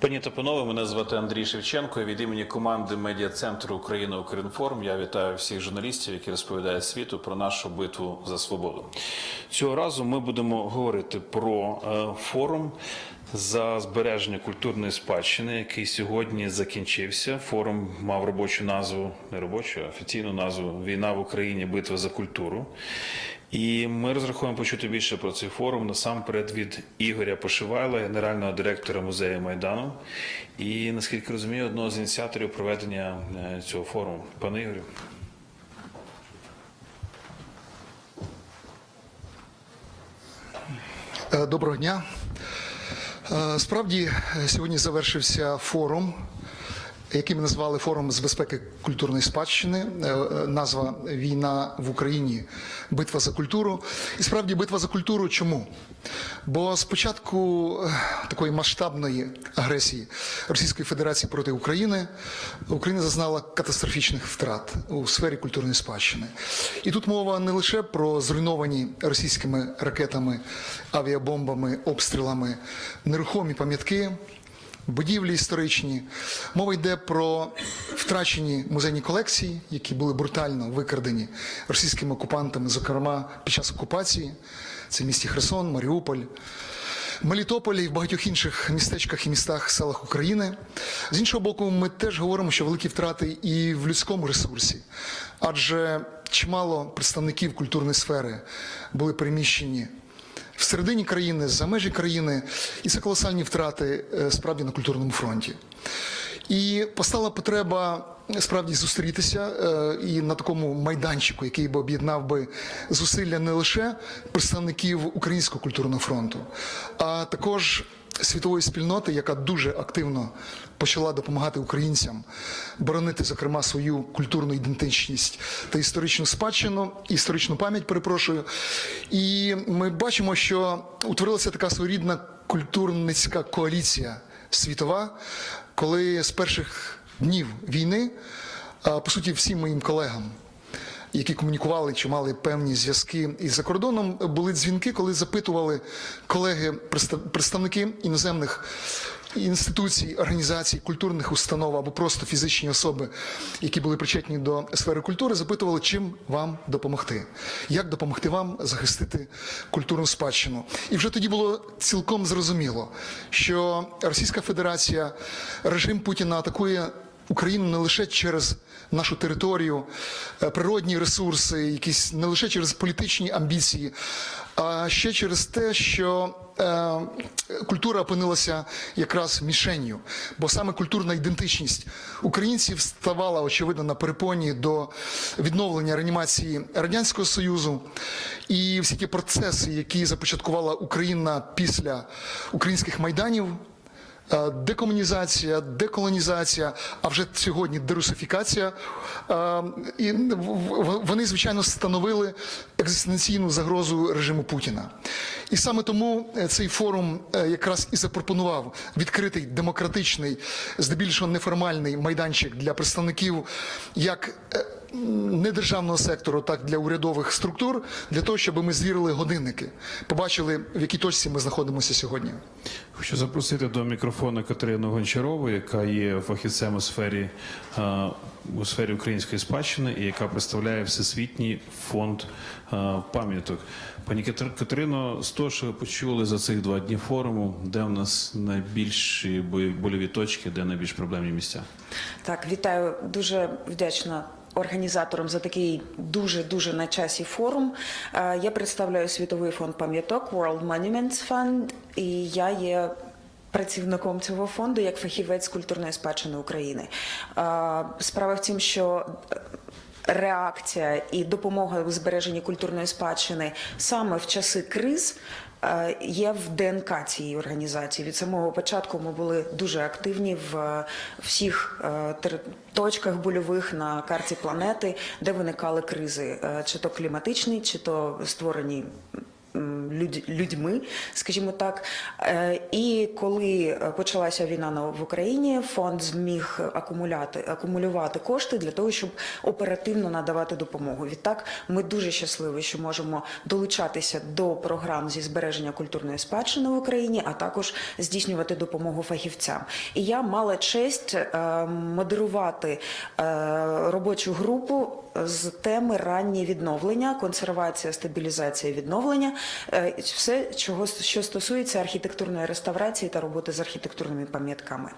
Пані та панове, мене звати Андрій Шевченко. Від імені команди медіа центру Україна Укрінформ я вітаю всіх журналістів, які розповідають світу про нашу битву за свободу. Цього разу ми будемо говорити про е, форум за збереження культурної спадщини, який сьогодні закінчився. Форум мав робочу назву, не робочу, а офіційну назву Війна в Україні, битва за культуру. І ми розраховуємо почути більше про цей форум насамперед від Ігоря Пошивайла, генерального директора музею Майдану, і наскільки розумію, одного з ініціаторів проведення е, цього форуму. Пане Ігорю. Е, Доброго дня. Е, Справді сьогодні завершився форум, який ми назвали форум з безпеки культурної спадщини. Е, е, Назва Війна в Україні, битва за культуру. І справді битва за культуру. Чому? Бо спочатку е, такої масштабної агресії Російської Федерації проти України Україна зазнала катастрофічних втрат у сфері культурної спадщини. І тут мова не лише про зруйновані російськими ракетами, авіабомбами, обстрілами нерухомі пам'ятки. Будівлі історичні. Мова йде про втрачені музейні колекції, які були брутально викрадені російськими окупантами, зокрема під час окупації. Це місті Херсон, Маріуполь. Мелітополі і в багатьох інших містечках і містах, селах України. З іншого боку, ми теж говоримо, що великі втрати і в людському ресурсі, адже чимало представників культурної сфери були переміщені всередині країни, за межі країни, і це колосальні втрати е, справді на культурному фронті. І постала потреба справді зустрітися е, і на такому майданчику, який би об'єднав би зусилля не лише представників Українського культурного фронту, а також світової спільноти, яка дуже активно почала допомагати українцям боронити, зокрема, свою культурну ідентичність та історичну спадщину, історичну пам'ять, перепрошую. І ми бачимо, що утворилася така своєрідна культурницька коаліція світова, коли з перших днів війни, по суті, всім моїм колегам які комунікували чи мали певні зв'язки із за кордоном, були дзвінки, коли запитували колеги, представ- представники іноземних інституцій, організацій, культурних установ або просто фізичні особи, які були причетні до сфери культури, запитували, чим вам допомогти, як допомогти вам захистити культурну спадщину. І вже тоді було цілком зрозуміло, що Російська Федерація, режим Путіна атакує Україну не лише через нашу територію, е, природні ресурси, якісь не лише через політичні амбіції, а ще через те, що е, культура опинилася якраз мішенню, бо саме культурна ідентичність українців ставала очевидно на перепоні до відновлення реанімації радянського союзу, і всі ті процеси, які започаткувала Україна після українських майданів. Е, Декомунізація, деколонізація, а вже сьогодні дерусифікація. Е, І вони, звичайно, становили екзистенційну загрозу режиму Путіна. І саме тому е, цей форум е, якраз і запропонував відкритий демократичний, здебільшого неформальний майданчик для представників як е, недержавного сектору, так для урядових структур, для того, щоб ми звірили годинники, побачили, в якій точці ми знаходимося сьогодні. Хочу запросити до мікрофону Катерину Гончарову, яка є фахівцем у сфері, у сфері української спадщини і яка представляє Всесвітній фонд е, пам'яток. Пані Катер- Катерино, з того, що ви почули за цих два дні форуму, де в нас найбільші больові точки, де найбільш проблемні місця? Так, вітаю. Дуже вдячна організаторам за такий дуже дуже на часі форум. Е, Я представляю світовий фонд пам'яток World Monuments Fund, і я є. Працівником цього фонду як фахівець культурної спадщини України. Справа в тім, що е, реакція і допомога у збереженні культурної спадщини саме в часи криз е, є в ДНК цієї організації. Від самого початку ми були дуже активні в е, всіх точках больових на карті планети, де виникали кризи, чи то кліматичні, чи то створені людьми, скажімо так. Е, І коли е, почалася війна на- в Україні, фонд зміг акумуляти акумулювати кошти для того, щоб оперативно надавати допомогу. Відтак, ми дуже щасливі, що можемо долучатися до програм зі збереження культурної спадщини в Україні, а також здійснювати допомогу фахівцям. І я мала честь е, модерувати робочу групу з теми раннє відновлення, консервація, стабілізація, відновлення, е, все, чого що стосується архітектурної реставрації та роботи з архітектурними пам'ятками.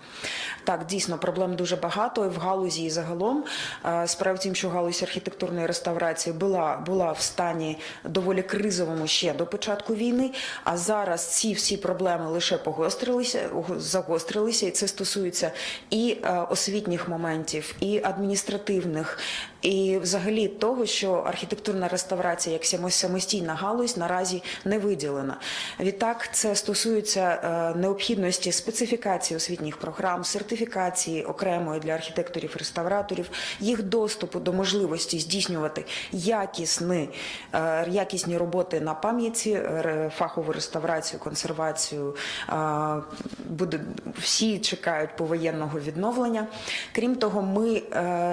Так, дійсно, проблем дуже багато в галузі і загалом. Е, Справа в тім, що галузь архітектурної реставрації була, була в стані доволі кризовому ще до початку війни. А зараз ці всі проблеми лише погострилися, загострилися, і це стосується і е, освітніх моментів, і адміністративних, і взагалі того, що архітектурна реставрація як самостійна галузь наразі не виділена. Відтак, це стосується е, необхідності специфікації освітніх програм, сертифікації окремої для архітекторів-реставраторів, їх доступу до можливості здійснювати якісні, е, якісні роботи на пам'яті, фахову реставрацію, консервацію. е, Буде всі чекають повоєнного відновлення. Крім того, ми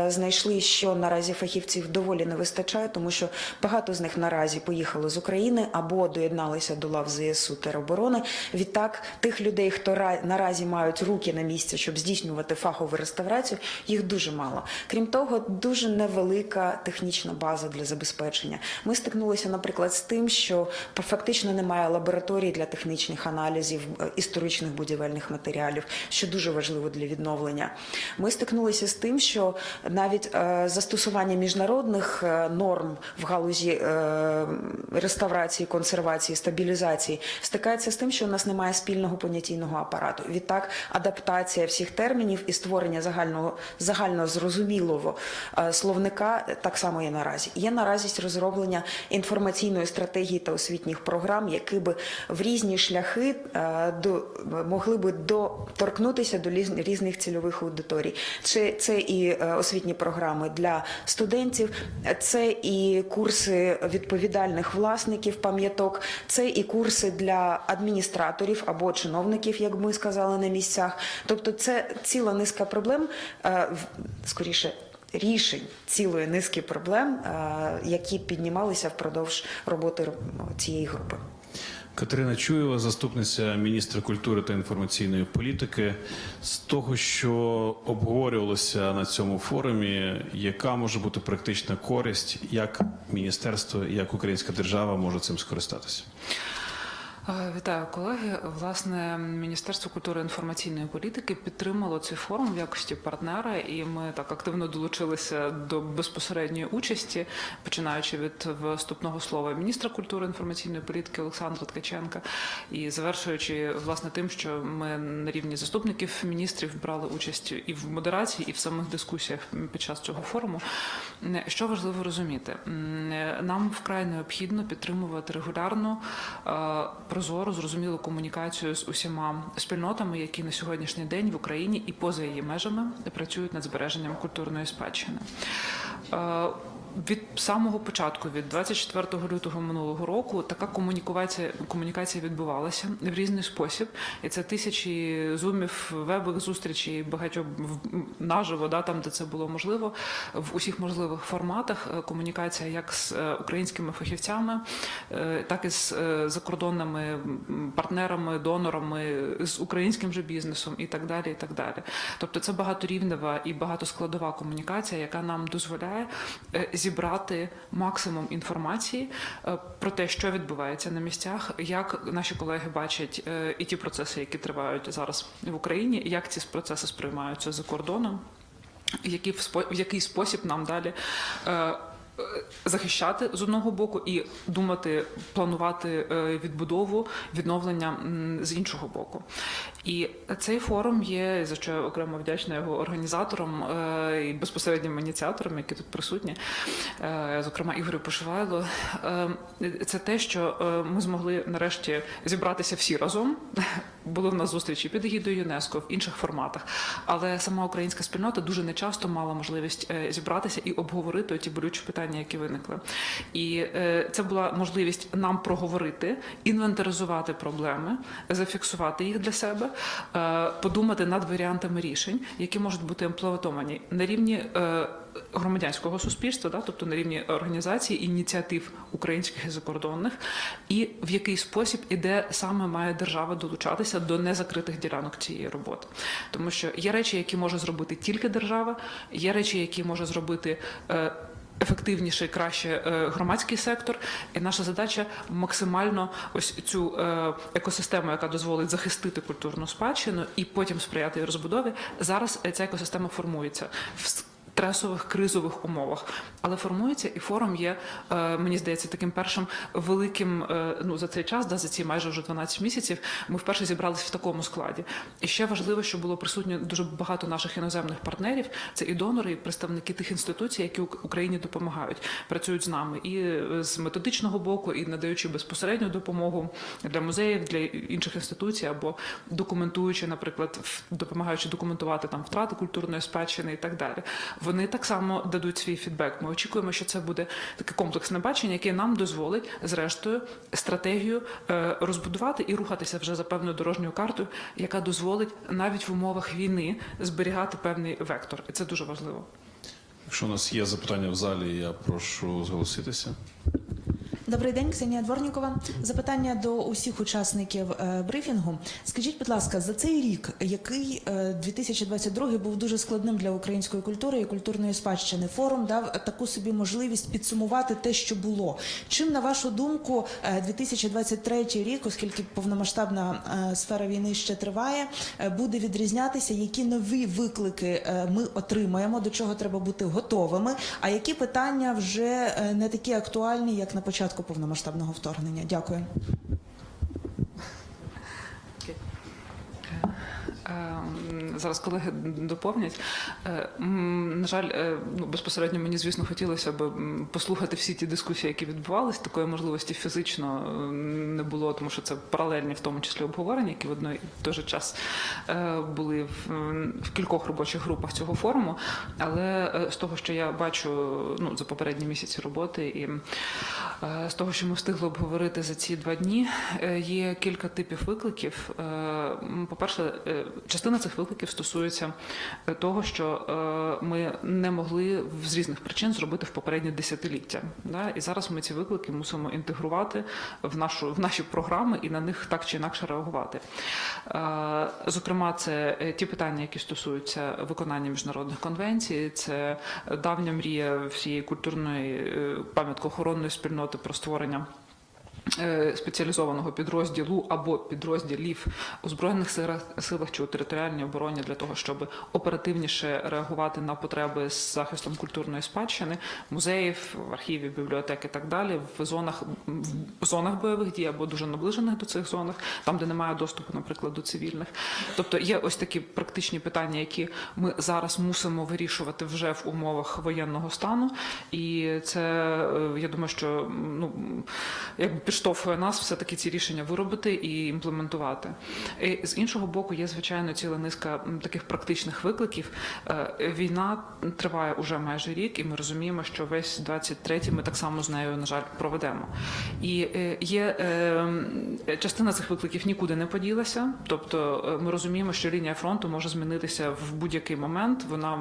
знайшли, що наразі фахівців доволі не вистачає, тому що багато з них наразі поїхали з України або доєдналися до лав ЗСУ тероборони. Відтак, тих людей, хто ра- наразі мають руки на місці, щоб здійснювати фахову реставрацію, їх дуже мало. Крім того, дуже невелика технічна база для забезпечення. Ми стикнулися, наприклад, з тим, що фактично немає лабораторій для технічних аналізів е, історичних будівельних матеріалів, що дуже важливо для відновлення. Ми стикнулися з тим, що навіть е, застосування міжнародних е, норм в галузі е, реставрації, консервації, стабілізації стикається з тим, що у нас немає спільного понятійного апарату. Відтак, адаптація всіх термінів і створення загального загально зрозумілого е, словника так само є наразі. Є наразі розроблення інформаційної стратегії та освітніх програм, які би в різні шляхи до могли би доторкнутися до різних цільових аудиторій. Це, це і освітні програми для студентів, це і курси відповідальних власників пам'яток, це і курси для адміністраторів або чиновників, як ми сказали на місцях. Тобто, це ціла низка проблем, е, скоріше. Рішень цілої низки проблем, е, які піднімалися впродовж роботи цієї групи. Катерина Чуєва, заступниця міністра культури та інформаційної політики. З того, що обговорювалося на цьому форумі, яка може бути практична користь, як міністерство, як українська держава може цим скористатися? Вітаю колеги. Власне, Міністерство культури і інформаційної політики підтримало цей форум в якості партнера, і ми так активно долучилися до безпосередньої участі, починаючи від вступного слова міністра культури і інформаційної політики Олександра Ткаченка, і завершуючи власне тим, що ми на рівні заступників міністрів брали участь і в модерації, і в самих дискусіях під час цього форуму. Що важливо розуміти, нам вкрай необхідно підтримувати регулярну е, прозору, зрозумілу комунікацію з усіма спільнотами, які на сьогоднішній день в Україні і поза її межами працюють над збереженням культурної спадщини. Е, Від самого початку, від 24 лютого минулого року, така комунікація комунікація відбувалася в різний спосіб, і це тисячі зумів, вебових зустрічей, багатьох наживо, да, там де це було можливо, в усіх можливих форматах. е, Комунікація як з е, українськими фахівцями, так і з закордонними партнерами, донорами, з українським же бізнесом і так далі. І так далі. Тобто це багаторівнева і багатоскладова комунікація, яка нам дозволяє е, зібрати максимум інформації е, про те, що відбувається на місцях, як наші колеги бачать е, і ті процеси, які тривають зараз в Україні, як ці процеси сприймаються за кордоном. Які в який спосіб нам далі захищати з одного боку і думати, планувати е, відбудову, відновлення з іншого боку. І цей форум є, за що я окремо вдячна його організаторам е, і безпосереднім ініціаторам, які тут присутні, е, зокрема Ігорю Пошивайло. Це те, що ми змогли нарешті зібратися всі разом. Були в нас зустрічі під егідою ЮНЕСКО в інших форматах, але сама українська спільнота дуже нечасто мала можливість зібратися і обговорити ті болючі питання. Питання, які виникли. І е, це була можливість нам проговорити, інвентаризувати проблеми, зафіксувати їх для себе, е, подумати над варіантами рішень, які можуть бути імплементовані на рівні. е, Громадянського суспільства, да, тобто на рівні організацій, ініціатив українських і закордонних, і в який спосіб і де саме має держава долучатися до незакритих ділянок цієї роботи, тому що є речі, які може зробити тільки держава, є речі, які може зробити. Е, Ефективніше і краще е, громадський сектор, і наша задача максимально ось цю е, екосистему, яка дозволить захистити культурну спадщину і потім сприяти її розбудові. Зараз е, ця екосистема формується стресових кризових умовах, але формується і форум є, е, мені здається, таким першим великим е, ну за цей час, да, за ці майже вже 12 місяців. Ми вперше зібралися в такому складі. І ще важливо, що було присутньо дуже багато наших іноземних партнерів. Це і донори, і представники тих інституцій, які Україні допомагають, працюють з нами і е, з методичного боку, і надаючи безпосередню допомогу для музеїв, для інших інституцій, або документуючи, наприклад, допомагаючи документувати там втрати культурної спадщини і так далі. Вони так само дадуть свій фідбек. Ми очікуємо, що це буде таке комплексне бачення, яке нам дозволить, зрештою, стратегію е, розбудувати і рухатися вже за певною дорожньою картою, яка дозволить навіть в умовах війни зберігати певний вектор. І це дуже важливо. Якщо у нас є запитання в залі, я прошу зголоситися. Добрий день, Ксенія Дворнікова. Запитання до усіх учасників е, брифінгу. Скажіть, будь ласка, за цей рік, який е, 2022 був дуже складним для української культури і культурної спадщини, форум дав таку собі можливість підсумувати те, що було. Чим, на вашу думку, е, 2023 рік, оскільки повномасштабна е, сфера війни ще триває, е, буде відрізнятися, які нові виклики е, ми отримаємо, до чого треба бути готовими, а які питання вже е, не такі актуальні, як на початку повномасштабного вторгнення? Дякую. Зараз колеги доповнять. Е, На жаль, е, ну безпосередньо мені, звісно, хотілося б послухати всі ті дискусії, які відбувались. Такої можливості фізично не було, тому що це паралельні, в тому числі обговорення, які в одной і той же час е, були в, в кількох робочих групах цього форуму. Але з того, що я бачу ну, за попередні місяці роботи, і з того, що ми встигли обговорити за ці два дні, є кілька типів викликів. Е, По-перше, е, частина цих викликів стосується е, того, що е, ми не могли з різних причин зробити в попередні десятиліття. І зараз ми ці виклики мусимо інтегрувати в нашу в наші програми і на них так чи інакше реагувати. Е, Зокрема, це ті питання, які стосуються виконання міжнародних конвенцій, це давня мрія всієї культурної пам'яткоохоронної спільноти про створення. Е, Спеціалізованого підрозділу або підрозділів у збройних силах, чи у територіальній обороні для того, щоб оперативніше реагувати на потреби з захистом культурної спадщини, музеїв, архівів, бібліотек і так далі, в зонах в зонах бойових дій або дуже наближених до цих зонах, там де немає доступу, наприклад, до цивільних. Тобто є ось такі практичні питання, які ми зараз мусимо вирішувати вже в умовах воєнного стану, і це е, я думаю, що ну якби підштовхує нас все таки ці рішення виробити і імплементувати. І з іншого боку, є звичайно ціла низка таких практичних викликів. Е, Війна триває уже майже рік, і ми розуміємо, що весь 23-й ми так само з нею, на жаль, проведемо. І е, є е, частина цих викликів нікуди не поділася. Тобто е, ми розуміємо, що лінія фронту може змінитися в будь-який момент. Вона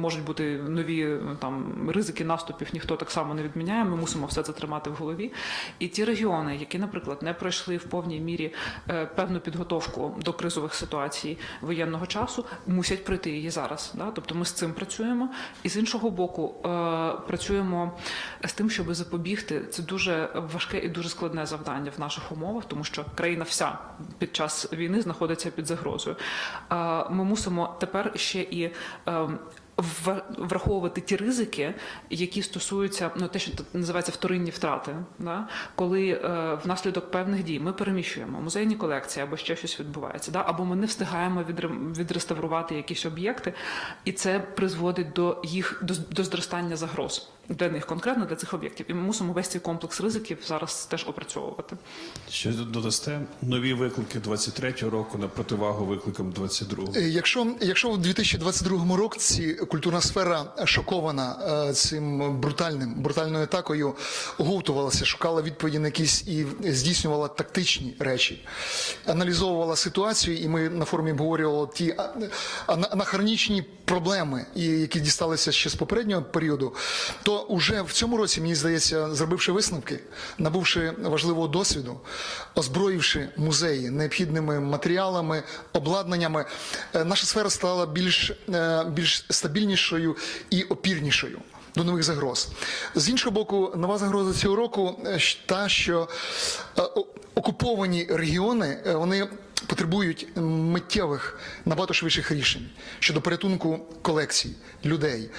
можуть бути нові там ризики наступів, ніхто так само не відміняє. Ми мусимо все це тримати в голові. І ті регіони, які, наприклад, не пройшли в повній мірі е, певну підготовку до кризових ситуацій воєнного часу, мусять пройти її зараз. Да? Тобто ми з цим працюємо, і з іншого боку, е, працюємо з тим, щоб запобігти. Це дуже важке і дуже складне завдання в наших умовах, тому що країна вся під час війни знаходиться під загрозою. Е, Ми мусимо тепер ще і. Враховувати ті ризики, які стосуються ну те, що називається вторинні втрати, да? коли е, внаслідок певних дій ми переміщуємо музейні колекції або ще щось відбувається, да? або ми не встигаємо відре- відреставрувати якісь об'єкти, і це призводить до їх до, до зростання загроз. Для них конкретно для цих об'єктів. І ми мусимо весь цей комплекс ризиків зараз теж опрацьовувати. Що додасте нові виклики 23-го року на противагу викликам 22-го? Е, Якщо, якщо в 2022 році культурна сфера шокована е, цим брутальним брутальною атакою, оговтувалася, шукала відповіді на якісь і здійснювала тактичні речі, аналізовувала ситуацію, і ми на форумі обговорювали ті анахронічні проблеми, які дісталися ще з попереднього періоду, то уже в цьому році, мені здається, зробивши висновки, набувши важливого досвіду, озброївши музеї необхідними матеріалами, обладнаннями, е, наша сфера стала більш, е, більш стабільнішою і опірнішою. До нових загроз з іншого боку, нова загроза цього року е, та, що окуповані регіони вони потребують миттєвих набагато швидших рішень щодо порятунку колекцій, людей,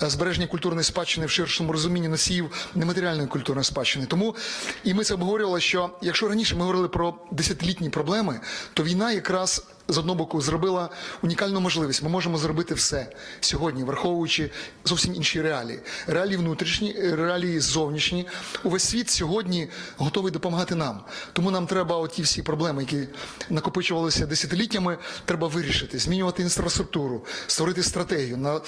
збереження культурної спадщини в ширшому розумінні носіїв нематеріальної культурної спадщини. Тому і ми це обговорювали, що якщо раніше ми говорили про десятилітні проблеми, то війна якраз з одного боку зробила унікальну можливість. Ми можемо зробити все сьогодні, враховуючи зовсім інші реалії. Реалії внутрішні, реалії зовнішні. Увесь світ сьогодні готовий допомагати нам. Тому нам треба оті всі проблеми, які накопичувалися десятиліттями, треба вирішити, змінювати інфраструктуру, створити стратегію, на,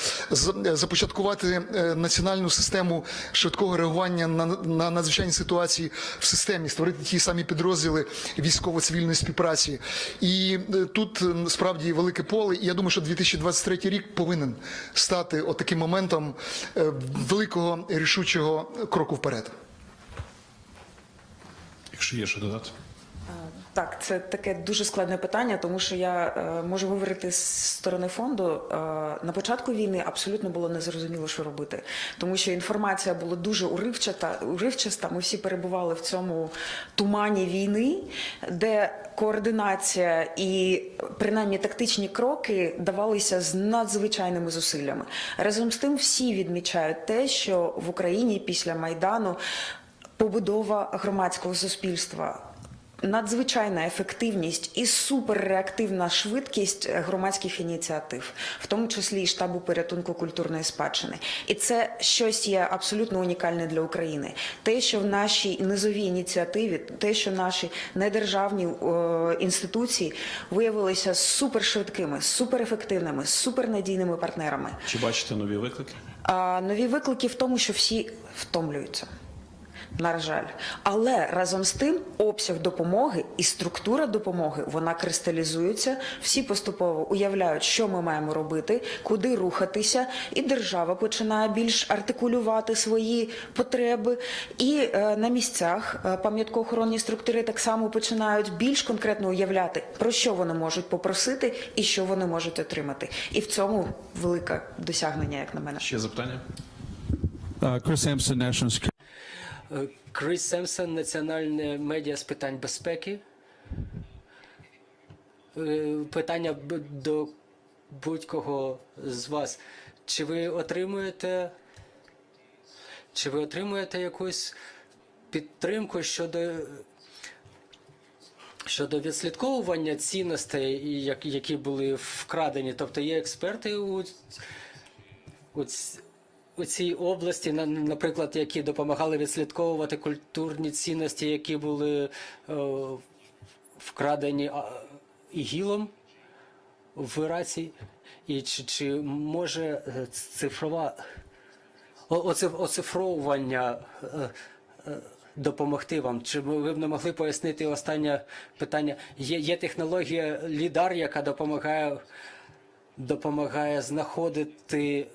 започаткувати е, національну систему швидкого реагування на, на надзвичайні ситуації в системі, створити ті самі підрозділи військово-цивільної співпраці. І е, тут справді велике поле. І я думаю, що 2023 рік повинен стати отаким моментом е, великого рішучого кроку вперед. Якщо є що додати. Так, це таке дуже складне питання, тому що я е, можу говорити з сторони фонду. Е, на початку війни абсолютно було незрозуміло, що робити, тому що інформація була дуже уривчата, уривчаста. Ми всі перебували в цьому тумані війни, де координація і принаймні тактичні кроки давалися з надзвичайними зусиллями. Разом з тим, всі відмічають те, що в Україні після майдану побудова громадського суспільства надзвичайна ефективність і суперреактивна швидкість е, громадських ініціатив, в тому числі і штабу порятунку культурної спадщини. І це щось є абсолютно унікальне для України. Те, що в нашій низовій ініціативі, те, що наші недержавні інституції виявилися супершвидкими, суперефективними, супернадійними партнерами. Чи бачите нові виклики? А нові виклики в тому, що всі втомлюються. На жаль, але разом з тим обсяг допомоги і структура допомоги вона кристалізується. Всі поступово уявляють, що ми маємо робити, куди рухатися, і держава починає більш артикулювати свої потреби. І е, на місцях е, пам'яткоохоронні структури так само починають більш конкретно уявляти, про що вони можуть попросити і що вони можуть отримати. І в цьому велике досягнення, як на мене. Ще запитання? Uh, Chris Sampson, National Security. Е, Крис Семсон, Національне медіа з питань безпеки. Е, Питання до будь-кого з вас. Чи ви отримуєте, чи ви отримуєте якусь підтримку щодо, щодо відслідковування цінностей, які були вкрадені? Тобто є експерти у, у, у цій області, на- наприклад, які допомагали відслідковувати культурні цінності, які були е, вкрадені ігілом в Іраці, і чи, чи може е, цифрова оцифровування е, допомогти вам? Чи ви б не могли пояснити останнє питання? Є, є технологія Лідар, яка допомагає, допомагає знаходити.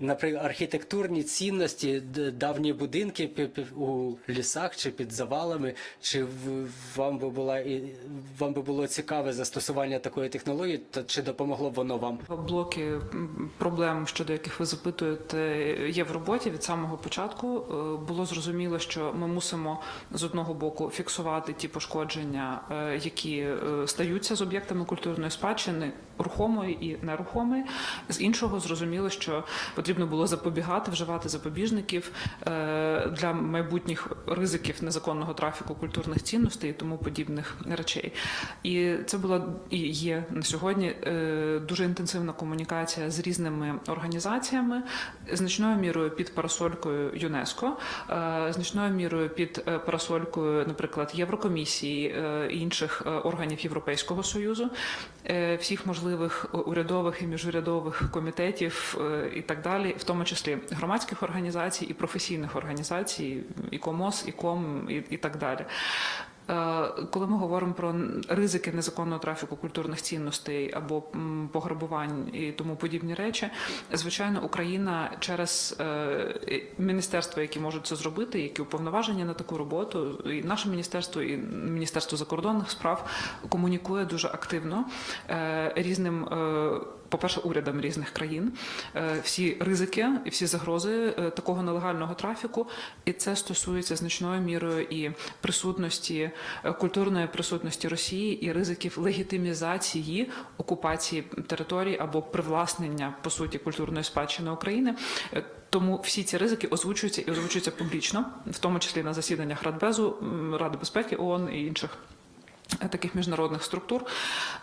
Наприклад, архітектурні цінності, давні будинки у лісах чи під завалами. Чи вам би була вам би було цікаве застосування такої технології, та чи допомогло б воно вам? Блоки проблем, щодо яких ви запитуєте, є в роботі від самого початку. Е, Було зрозуміло, що ми мусимо з одного боку фіксувати ті пошкодження, е, які е, стаються з об'єктами культурної спадщини. рухомої і нерухомої. З іншого зрозуміло, що потрібно було запобігати, вживати запобіжників е, для майбутніх ризиків незаконного трафіку культурних цінностей і тому подібних речей. І це була і є на сьогодні е, дуже інтенсивна комунікація з різними організаціями, значною мірою під парасолькою ЮНЕСКО, е, значною мірою під парасолькою, наприклад, Єврокомісії і інших органів Європейського союзу, всіх можливих урядових і міжурядових комітетів і так далі, в тому числі громадських організацій і професійних організацій, і КОМОС, і КОМ, і, і так далі. Е, Коли ми говоримо про ризики незаконного трафіку культурних цінностей або пограбувань і тому подібні речі, звичайно, Україна через е, міністерства, які можуть це зробити, які уповноважені на таку роботу, і наше міністерство, і Міністерство закордонних справ комунікує дуже активно е, різним. е, по-перше, урядам різних країн всі ризики і всі загрози такого нелегального трафіку, і це стосується значною мірою і присутності культурної присутності Росії і ризиків легітимізації окупації територій або привласнення по суті культурної спадщини України. Е, Тому всі ці ризики озвучуються і озвучуються публічно, в тому числі на засіданнях Радбезу, Ради безпеки ООН і інших е, таких міжнародних структур.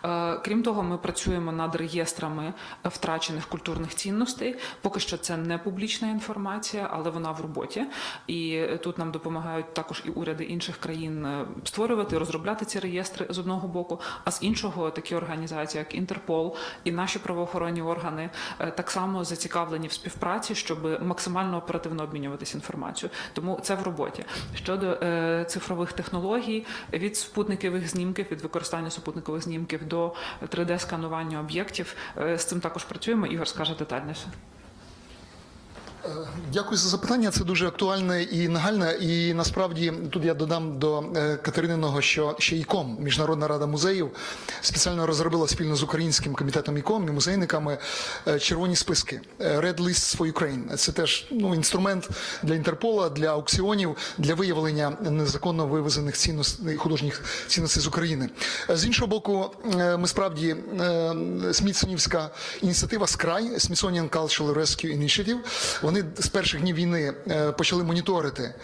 Е, Крім того, ми працюємо над реєстрами втрачених культурних цінностей. Поки що це не публічна інформація, але вона в роботі. І тут нам допомагають також і уряди інших країн е, створювати, розробляти ці реєстри з одного боку, а з іншого такі організації, як Інтерпол і наші правоохоронні органи, е, так само зацікавлені в співпраці, щоб максимально оперативно обмінюватися інформацією. Тому це в роботі. Щодо цифрових технологій, від спутникових знімків, від використання супутникових знімків до 3D-сканування об'єктів, е, з цим також працюємо. Ігор скаже детальніше. Дякую за запитання. Це дуже актуальне і нагальне. І насправді тут я додам до е, Катерининого, що ще ІКОМ, Міжнародна рада музеїв, спеціально розробила спільно з українським комітетом ІКОМ і музейниками е, червоні списки е, Red Lists for Ukraine. Це теж ну, інструмент для Інтерпола, для аукціонів, для виявлення незаконно вивезених цінностей художніх цінностей з України. З іншого боку, ми справді Смітсонівська ініціатива Скрай Smithsonian Cultural Rescue Initiative, вони з перших днів війни е, почали моніторити,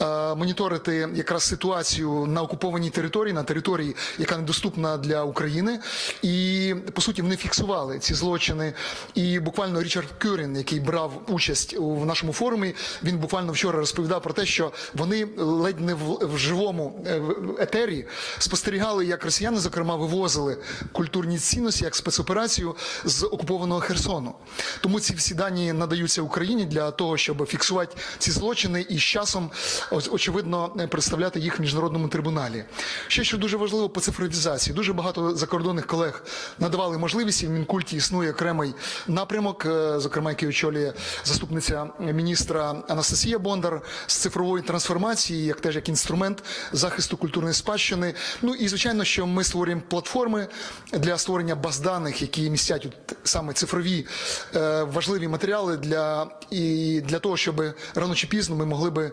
е, моніторити якраз ситуацію на окупованій території, на території, яка недоступна для України. І по суті вони фіксували ці злочини. І буквально Річард Кюрін, який брав участь в нашому форумі, він буквально вчора розповідав про те, що вони ледь не в, в живому е, етері спостерігали, як росіяни, зокрема, вивозили культурні цінності як спецоперацію з окупованого Херсону. Тому ці всі дані надаються Україні для того, щоб фіксувати ці злочини і з часом очевидно представляти їх в міжнародному трибуналі. Ще що дуже важливо по цифровізації. Дуже багато закордонних колег надавали можливість. і В Мінкульті існує окремий напрямок, е, зокрема, який очолює заступниця міністра Анастасія Бондар з цифрової трансформації, як теж як інструмент захисту культурної спадщини. Ну і звичайно, що ми створюємо платформи для створення баз даних, які містять саме цифрові е, важливі матеріали для і для того, щоб рано чи пізно ми могли би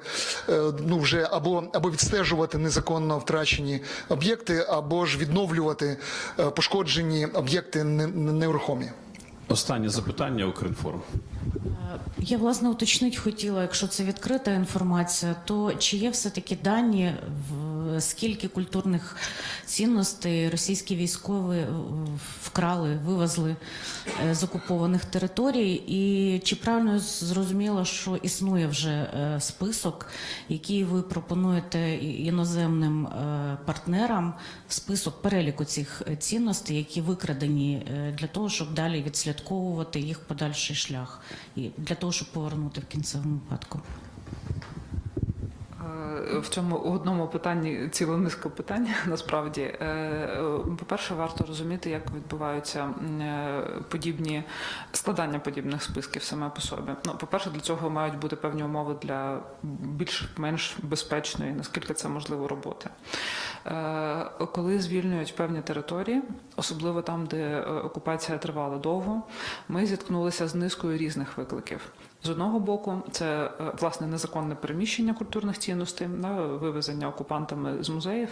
е, ну вже або або відстежувати незаконно втрачені об'єкти, або ж відновлювати е, пошкоджені об'єкти не- не- нерухомі. Останнє запитання Укрінформ. Я власне уточнити хотіла, якщо це відкрита інформація, то чи є все-таки дані, в- скільки культурних цінностей російські військові е, вкрали, вивезли е, з окупованих територій? І чи правильно я зрозуміла, що існує вже е, список, який ви пропонуєте іноземним партнерам, список переліку цих цінностей, які викрадені для того, щоб далі відслідковувати їх подальший шлях, і для того, щоб повернути в кінцевому випадку? Е, В цьому одному питанні ціла низка питань насправді. Е, е, По-перше, варто розуміти, як відбуваються подібні складання подібних списків саме по собі. Ну, по-перше, для цього мають бути певні умови для більш-менш безпечної, наскільки це можливо, роботи. Коли звільнюють певні території, особливо там, де окупація тривала довго, ми зіткнулися з низкою різних викликів. З одного боку, це е, власне незаконне переміщення культурних цінностей. вивезення окупантами з музеїв.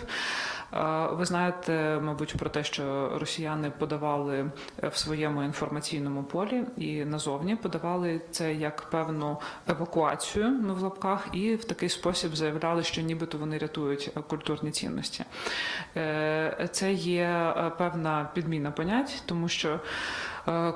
Е, Ви знаєте, мабуть, про те, що росіяни подавали е, в своєму інформаційному полі і назовні подавали це як певну евакуацію ну, в лапках, і в такий спосіб заявляли, що нібито вони рятують культурні цінності. Це є певна підміна понять, тому що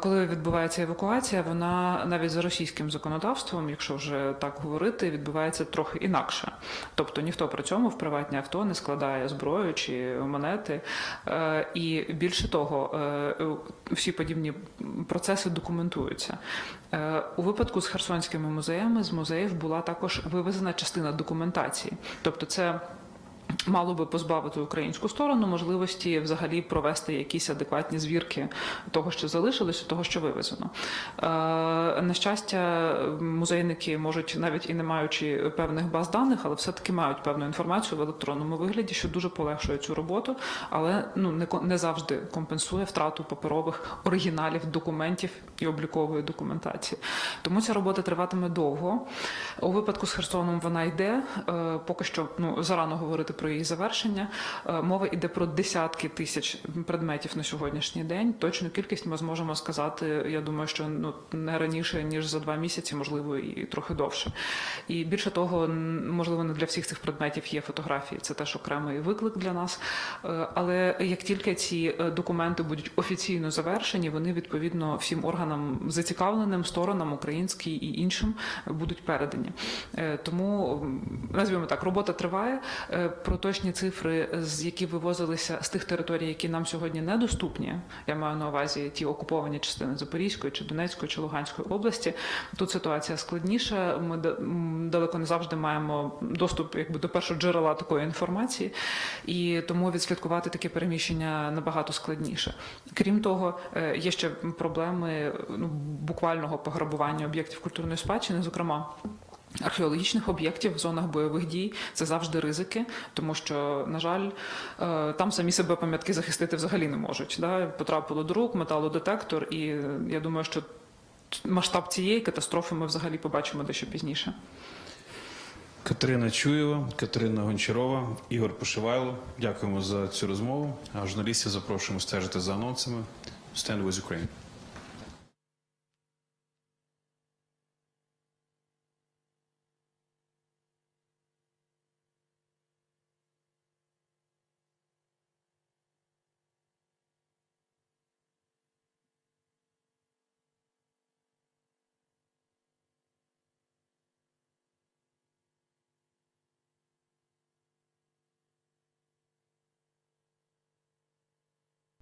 коли відбувається евакуація, вона навіть за російським законодавством, якщо вже так говорити, відбувається трохи інакше. Тобто ніхто при цьому в приватні авто не складає зброю чи монети. Е, І більше того, е, всі подібні процеси документуються. Е, У випадку з херсонськими музеями з музеїв була також вивезена частина документації. Тобто, це мало би позбавити українську сторону можливості взагалі провести якісь адекватні звірки того, що залишилось, і того, що вивезено. Е, на щастя, музейники можуть, навіть і не маючи певних баз даних, але все-таки мають певну інформацію в електронному вигляді, що дуже полегшує цю роботу, але ну не не завжди компенсує втрату паперових оригіналів, документів і облікової документації. Тому ця робота триватиме довго. У випадку з Херсоном вона йде. Е, Поки що ну зарано говорити про її завершення. Е, Мова йде про десятки тисяч предметів на сьогоднішній день. Точну кількість ми зможемо сказати. Я думаю, що ну не раніше ніж за два місяці, можливо, і трохи довше. І більше того, можливо, не для всіх цих предметів є фотографії. Це теж окремий виклик для нас. Е, Але як тільки ці е, документи будуть офіційно завершені, вони відповідно всім органам зацікавленим сторонам, українській і іншим, будуть передані. Тому назвімо так, робота триває. Про точні цифри, з які вивозилися з тих територій, які нам сьогодні недоступні. Я маю на увазі ті окуповані частини Запорізької чи Донецької чи Луганської області. Тут ситуація складніша. Ми далеко не завжди маємо доступ якби до першого джерела такої інформації, і тому відслідкувати таке переміщення набагато складніше. Крім того, е, є ще проблеми ну, буквального пограбування об'єктів культурної спадщини, зокрема. Археологічних об'єктів в зонах бойових дій це завжди ризики, тому що, на жаль, е, там самі себе пам'ятки захистити взагалі не можуть. Да? Потрапило до рук, металодетектор, і я думаю, що масштаб цієї катастрофи ми взагалі побачимо дещо пізніше. Катерина Чуєва, Катерина Гончарова, Ігор Пошивайло. Дякуємо за цю розмову. А журналістів запрошуємо стежити за анонсами. Stand with Ukraine.